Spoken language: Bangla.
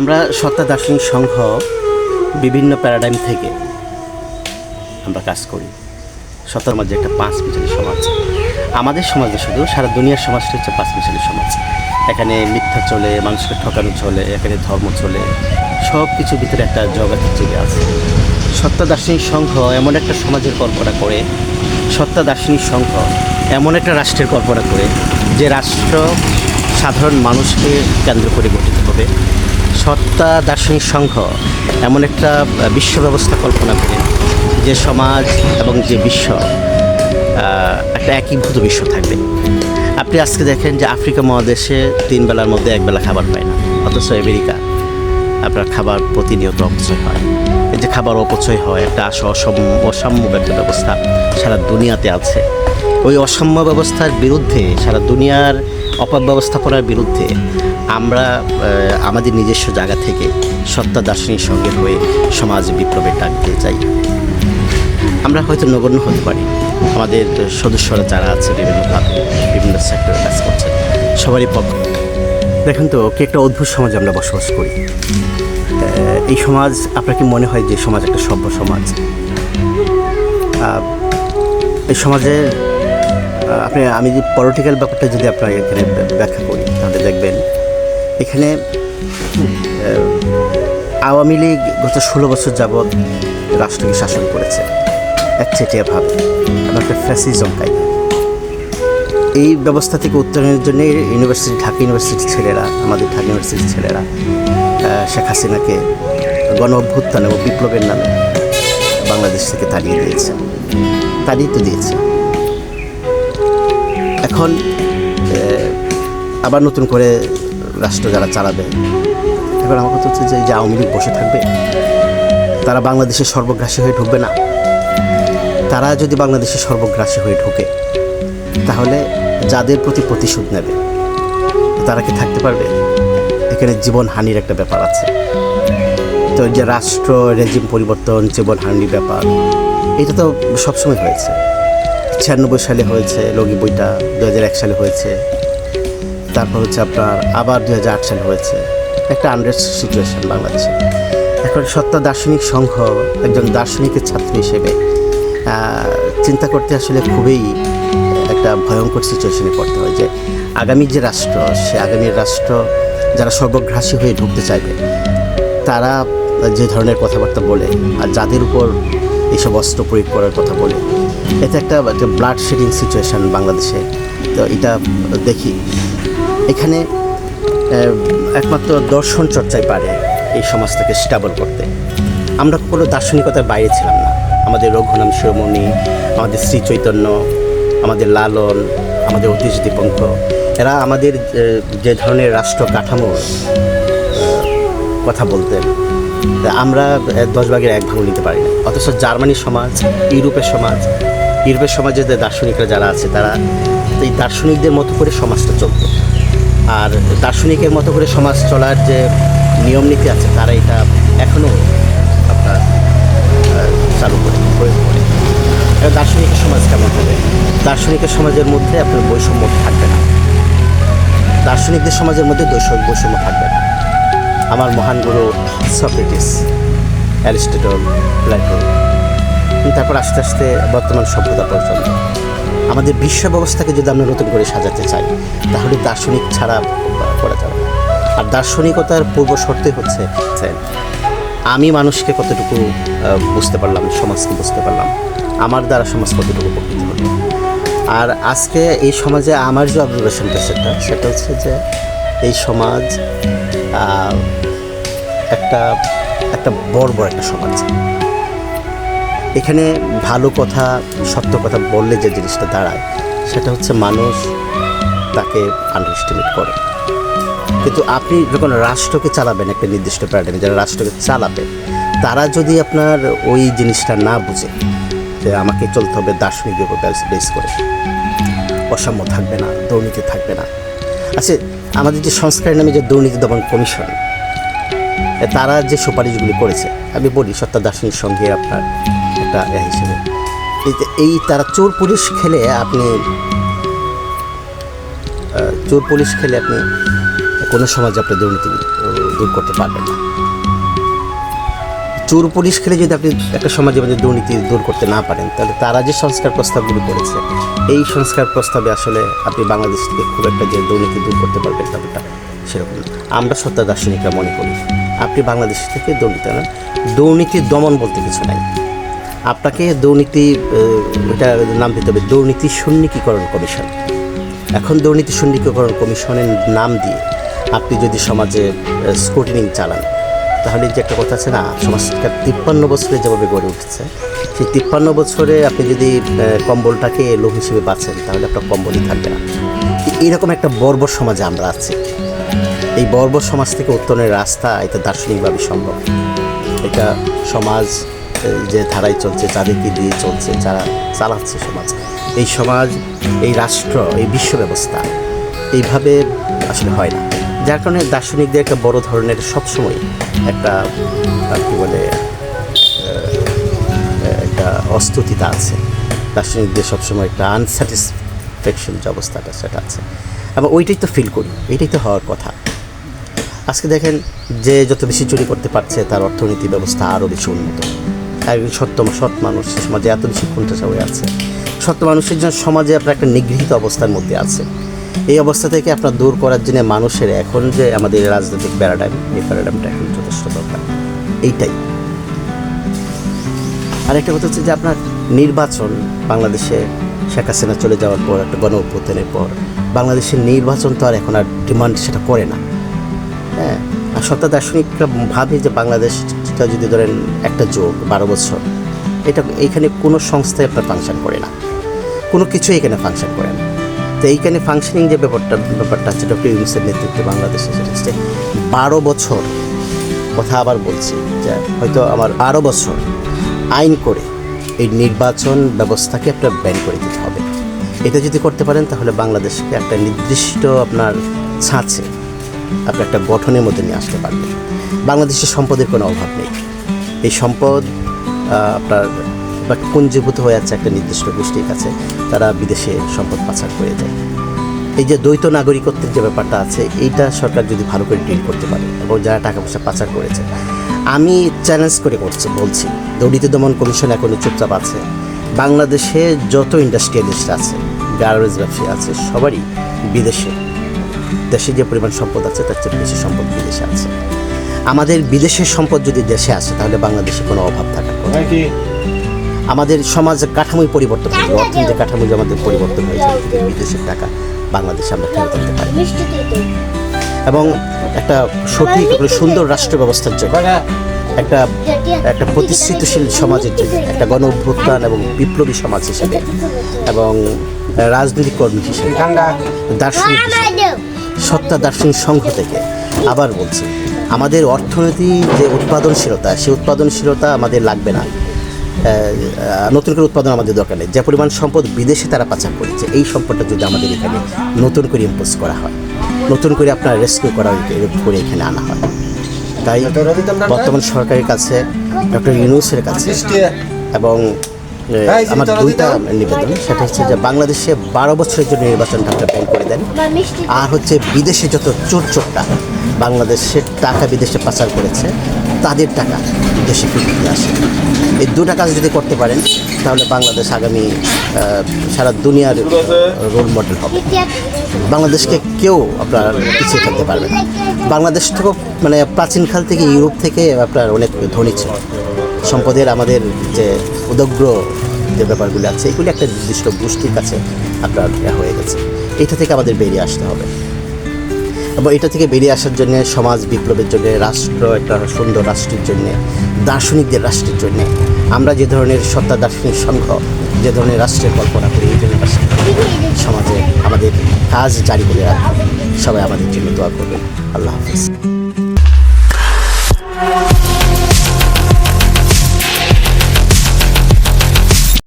আমরা সত্তা দার্শনিক সংঘ বিভিন্ন প্যারাডাইম থেকে আমরা কাজ করি। সত্তার মাঝে একটা পাঁচ মিশালি সমাজ। আমাদের সমাজে শুধু সারা দুনিয়ার সমাজটা হচ্ছে পাঁচ মিশালি সমাজ। এখানে মিথ্যা চলে, মানুষকে ঠকানো চলে, এখানে ধর্ম চলে সব কিছুর ভিতরে একটা জগৎ চলে আছে। সত্তা দার্শনিক সংঘ এমন একটা সমাজের কল্পনা করে সত্তা দার্শনিক সংঘ এমন একটা রাষ্ট্রের কল্পনা করে, যে রাষ্ট্র সাধারণ মানুষকে কেন্দ্র করে গঠিত হবে। সত্তা দার্শনিক সংঘ এমন একটা বিশ্ব ব্যবস্থা কল্পনা করে যে সমাজ এবং যে বিশ্ব একটা একীভূত বিশ্ব থাকবে। আপনি আজকে দেখেন যে আফ্রিকা মহাদেশে তিন বেলার মধ্যে এক বেলা খাবার পায় না, অথচ আমেরিকা আপনার খাবার প্রতিনিয়ত অপচয় হয়। এই যে খাবার অপচয় হয়, একটা অসম অসাম্য একটা ব্যবস্থা সারা দুনিয়াতে আছে। ওই অসাম্য ব্যবস্থার বিরুদ্ধে সারা দুনিয়ার অপব্যবস্থাপনার বিরুদ্ধে আমরা আমাদের নিজস্ব জায়গা থেকে সত্তা দার্শনিক সঙ্গে হয়ে সমাজ বিপ্লবের ডাক দিয়ে যাই। আমরা হয়তো নগণ্য হতে পারি। আমাদের সদস্যরা যারা আছে, বিভিন্ন ভাবে বিভিন্ন সেক্টরে কাজ করছেন, সবারই পক্ষ। দেখেন তো, কি একটা অদ্ভুত সমাজে আমরা বসবাস করি। এই সমাজ, আপনার কি মনে হয় যে সমাজ একটা সভ্য সমাজ? এই সমাজের আপনি, আমি যে পলিটিক্যাল ব্যাপারটা যদি আপনার এখানে ব্যাখ্যা করি, তাহলে দেখবেন এখানে আওয়ামী লীগ গত ষোলো বছর যাবৎ রাষ্ট্রকে শাসন করেছে। একচেটিয়াভাবে এবং একটা ফ্যাসিজম কাই এই ব্যবস্থা থেকে উত্তরণের জন্য ইউনিভার্সিটি ঢাকা ইউনিভার্সিটির ছেলেরা, আমাদের ঢাকা ইউনিভার্সিটির ছেলেরা শেখ হাসিনাকে গণ অভ্যুত্থান এবং বিপ্লবের নামে বাংলাদেশ থেকে তাড়িয়ে দিয়েছে। তাড়িয়ে তো দিয়েছে। এখন আবার নতুন করে রাষ্ট্র যারা চালাবে, এবার আমার কথা হচ্ছে যে এই যে আওয়ামী লীগ বসে থাকবে, তারা বাংলাদেশের সর্বগ্রাসী হয়ে ঢুকবে না। তারা যদি বাংলাদেশের সর্বগ্রাসী হয়ে ঢুকে, তাহলে যাদের প্রতি প্রতিশোধ নেবে, তারা কি থাকতে পারবে? এখানে জীবন হানির একটা ব্যাপার আছে। তো যে রাষ্ট্র রেজিম পরিবর্তন, জীবন হানির ব্যাপার, এটা তো সবসময় হয়েছে। ছিয়ানব্বই সালে হয়েছে লগি বইটা দু এক সালে হয়েছে। তারপর হচ্ছে আপনার আবার দু আট সালে হয়েছে। একটা আনরেস্ট সিচুয়েশন বাংলাদেশে। এখন সত্তা দার্শনিক সংঘ একজন দার্শনিকের ছাত্র হিসেবে চিন্তা করতে আসলে খুবই একটা ভয়ঙ্কর সিচুয়েশনে পড়তে হয় যে আগামী যে রাষ্ট্র, সে আগামীর রাষ্ট্র যারা সর্বগ্রাসী হয়ে ঢুকতে চাইবে, তারা যে ধরনের কথাবার্তা বলে আর যাদের উপর এইসব অস্ত্র প্রয়োগ করার কথা বলে। এটা একটা একটা ব্লাড শেডিং সিচুয়েশন বাংলাদেশে। তো এটা দেখি। এখানে একমাত্র দর্শন চর্চায় পারে এই সমাজটাকে স্টেবল করতে। আমরা কোনো দার্শনিকতার বাইরে ছিলাম না। আমাদের রঘুনাম শিরোমণি, আমাদের শ্রী চৈতন্য, আমাদের লালন, আমাদের অতীশ দীপঙ্ক, এরা আমাদের যে ধরনের রাষ্ট্র কাঠামো কথা বলতেন। আমরা দশ ভাগের এক ভাগ নিতে পারি না। অথচ জার্মানির সমাজ, ইউরোপের সমাজ, ইউরোপের সমাজে যে দার্শনিকরা যারা আছে, তারা এই দার্শনিকদের মতো করে সমাজটা চলত। আর দার্শনিকের মতো করে সমাজ চলার যে নিয়ম নীতি আছে, তারা এটা এখনও আপনার চালু করে প্রয়োগ করে দার্শনিকের সমাজ কেমন হবে? দার্শনিকের সমাজের মধ্যে আপনার বৈষম্য থাকবে না। দার্শনিকদের সমাজের মধ্যে বৈষম্য থাকবে না। আমার মহান গুরু সক্রেটিস, অ্যারিস্টটল, প্লাটো। তারপর আস্তে আস্তে বর্তমান সভ্যতা পর্যন্ত আমাদের বিশ্ব ব্যবস্থাকে যদি আমরা নতুন করে সাজাতে চাই, তাহলে দার্শনিক ছাড়া করা যাবে। আর দার্শনিকতার পূর্ব শর্তে হচ্ছে আমি মানুষকে কতটুকু বুঝতে পারলাম, সমাজকে বুঝতে পারলাম, আমার দ্বারা সমাজ কতটুকু উপকৃত হলো আর আজকে এই সমাজে আমার যে অবজারভেশনটা সেটা সেটা হচ্ছে যে, এই সমাজ একটা একটা বড় বড় একটা সমাজ এখানে ভালো কথা, সত্য কথা বললে যে জিনিসটা দাঁড়ায়, সেটা হচ্ছে মানুষ তাকে আন্ডারস্টিমেট করে। কিন্তু আপনি যখন রাষ্ট্রকে চালাবেন একটা নির্দিষ্ট প্যারাডাইমে যারা রাষ্ট্রকে চালাবে, তারা যদি আপনার ওই জিনিসটা না বুঝে, যে আমাকে চলতে হবে দার্শনিকের উপর বেস করে, অসাম্য থাকবে না দুর্নীতি থাকবে না আচ্ছা আমাদের যে সংস্কারের নামে যে দুর্নীতি দমন কমিশন তারা যে সুপারিশগুলি করেছে, আমি বলি সত্তা দার্শনিক সঙ্গে আপনার একটা এ হিসেবে। এই তারা চোর পুলিশ খেলে আপনি চোর পুলিশ খেলে আপনি কোনো সমাজে আপনি দুর্নীতি দূর করতে পারবেন না। চোর পুলিশ খেলে যদি আপনি একটা সমাজে মধ্যে দুর্নীতি দূর করতে না পারেন, তাহলে তারা যে সংস্কার প্রস্তাবগুলি করেছে, এই সংস্কার প্রস্তাবে আসলে আপনি বাংলাদেশ থেকে খুব একটা যে দুর্নীতি দূর করতে পারবেন ব্যাপারটা সেরকম আমরা সত্য দার্শনিকরা মনে করি, আপনি বাংলাদেশ থেকে দুর্নীতি না দুর্নীতি দমন বলতে কিছু নাই। আপনাকে দুর্নীতি এটা নাম দিতে হবে, দুর্নীতি সন্নিকীকরণ কমিশন। এখন দুর্নীতি সন্নিকীকরণ কমিশনের নাম দিয়ে আপনি যদি সমাজে স্ক্রুটিনিং চালান তাহলে যে একটা কথা আছে না, সমাজটা তিপ্পান্ন বছরে যেভাবে গড়ে উঠেছে, সেই তিপ্পান্ন বছরে আপনি যদি কম্বলটাকে লোক হিসেবে বাঁচেন, তাহলে আপনার কম্বলই থাকবে না। এইরকম একটা বর্বর সমাজে আমরা আছি। এই বর্বর সমাজ থেকে উত্তরণের রাস্তা এটা দার্শনিকভাবে সম্ভব। এটা সমাজ যে ধারায় চলছে যাদেরকে দিয়ে চলছে, যারা চালাচ্ছে সমাজ, এই সমাজ, এই রাষ্ট্র, এই বিশ্ব ব্যবস্থা এইভাবে আসলে হয় না। যার কারণে দার্শনিকদের একটা বড় ধরনের সবসময় একটা আহ, কী বলে একটা অস্তুতিতা আছে। দার্শনিকদের সবসময় একটা আনস্যাটিসফ্যাকশন যে অবস্থাটা সেটা আছে। এবং ওইটাই তো ফিল করি এইটাই তো হওয়ার কথা। আজকে দেখেন যে যত বেশি চুরি করতে পারছে তার অর্থনীতি ব্যবস্থা আরও বেশি উন্নত। একজন সত্য সৎ মানুষ সমাজে এত বেশি খুনটাসা হয়ে আছে। সত্য মানুষের জন্য সমাজে আপনার একটা নিগৃহীত অবস্থার মধ্যে আছে। এই অবস্থা থেকে আপনার দূর করার জন্য মানুষের এখন যে আমাদের রাজনৈতিক প্যারাডাইম এই প্যারাডাইমটা এখন যথেষ্ট দরকার। এইটাই। আরেকটা কথা হচ্ছে যে আপনার নির্বাচন বাংলাদেশে শেখ হাসিনা চলে যাওয়ার পর, একটা গণ অভ্যুত্থানের পর, বাংলাদেশের নির্বাচন তো আর এখন আর ডিমান্ড সেটা করে না। হ্যাঁ আর সত্তা দার্শনিকরা ভাবে যে বাংলাদেশটা যদি ধরেন একটা যোগ, বারো বছর, এটা এইখানে কোনো সংস্থায় আপনার ফাংশন করে না। কোনো কিছু এখানে ফাংশন করে না। তো এইখানে ফাংশনিং যে ব্যাপারটা ব্যাপারটা হচ্ছে ডক্টর ইউনুসের নেতৃত্বে বাংলাদেশে সেটা বারো বছর কথা আবার বলছি, যে হয়তো আমার বারো বছর আইন করে এই নির্বাচন ব্যবস্থাকে আপনার ব্যান করে দিতে হবে। এটা যদি করতে পারেন, তাহলে বাংলাদেশকে একটা নির্দিষ্ট আপনার ছাঁচে আপনি একটা গঠনের মধ্যে নিয়ে আসতে পারবেন। বাংলাদেশের সম্পদের কোনো অভাব নেই। এই সম্পদ আপনার বা পুঞ্জীভূত হয়ে আছে একটা নির্দিষ্ট গোষ্ঠীর কাছে, তারা বিদেশে সম্পদ পাচার করে যায় এই যে দ্বৈত নাগরিকত্বের যে ব্যাপারটা আছে, এইটা সরকার যদি ভালো করে ডিল করতে পারে এবং যারা টাকা পয়সা পাচার করেছে, আমি চ্যালেঞ্জ করে করছি, বলছি দুর্নীতি দমন কমিশন এখনও চুপচাপ আছে বাংলাদেশে যত ইন্ডাস্ট্রিয়ালিস্ট আছে গার্বেজ ব্যবসায়ী আছে, সবারই বিদেশে, দেশে যে পরিমাণ সম্পদ আছে, তার চেয়ে বেশি সম্পদ বিদেশে আছে আমাদের বিদেশের সম্পদ যদি দেশে আসে, তাহলে বাংলাদেশে কোনো অভাব থাকার কথা। আমাদের সমাজ কাঠামোই পরিবর্তন হয়েছে। অর্থনীতি কাঠামো আমাদের পরিবর্তন হয়েছে বিদেশের টাকা, বাংলাদেশে আমরা ফেরত আনতে পারি। এবং একটা সঠিক সুন্দর রাষ্ট্র ব্যবস্থার জন্য, একটা একটা প্রতিশ্রুতিশীল সমাজের জন্য, একটা গণ অভ্যুত্থান এবং বিপ্লবী সমাজ হিসেবে, এবং রাজনৈতিক কর্মী হিসেবে, দার্শনিক সত্তা দার্শনিক সংঘ থেকে আবার বলছি, আমাদের অর্থনীতি যে উৎপাদনশীলতা, সেই উৎপাদনশীলতা আমাদের লাগবে না। নতুন করে উৎপাদন আমাদের দরকার নেই। যে পরিমাণ সম্পদ বিদেশে তারা পাচার করেছে এই সম্পদটা যদি আমাদের এখানে নতুন করে ইম্পোজ করা হয় নতুন করে আপনার রেস্কিউ করা করে এখানে আনা হয়। তাই বর্তমান সরকারের কাছে ডক্টর ইউনুসের কাছে এবং আমার দুইটা নিবেদন সেটা হচ্ছে যে বাংলাদেশে বারো বছরের জন্য নির্বাচনটা আপনার ব্যান করে দেন। আর হচ্ছে বিদেশে যত চোর চোরটা বাংলাদেশের টাকা বিদেশে পাচার করেছে তাদের টাকা দেশে দিয়ে আসে। এই দুটা কাজ যদি করতে পারেন, তাহলে বাংলাদেশ আগামী সারা দুনিয়ার রোল মডেল হবে। বাংলাদেশকে কেউ আপনার পিছিয়ে ফেলতে পারবে না। বাংলাদেশ থেকেও মানে প্রাচীনকাল থেকে ইউরোপ থেকে আপনার অনেক ধনী ছিল। সম্পদের আমাদের যে উদগ্র যে ব্যাপারগুলি আছে, এগুলি একটা নির্দিষ্ট গোষ্ঠীর কাছে আপনার হয়ে গেছে। এটা থেকে আমাদের বেরিয়ে আসতে হবে। এবং এটা থেকে বেরিয়ে আসার জন্য সমাজ বিপ্লবের জন্য, রাষ্ট্র একটা সুন্দর রাষ্ট্রের জন্য, দার্শনিকদের রাষ্ট্রের জন্য, আমরা যে ধরনের সত্তা দার্শনিক সংঘ, যে ধরনের রাষ্ট্রের কল্পনা করি, এই জন্য সমাজে আমাদের কাজ জারি করে রাখবে। সবাই আমাদের জন্য দোয়া করবেন। আল্লাহ হাফিজ।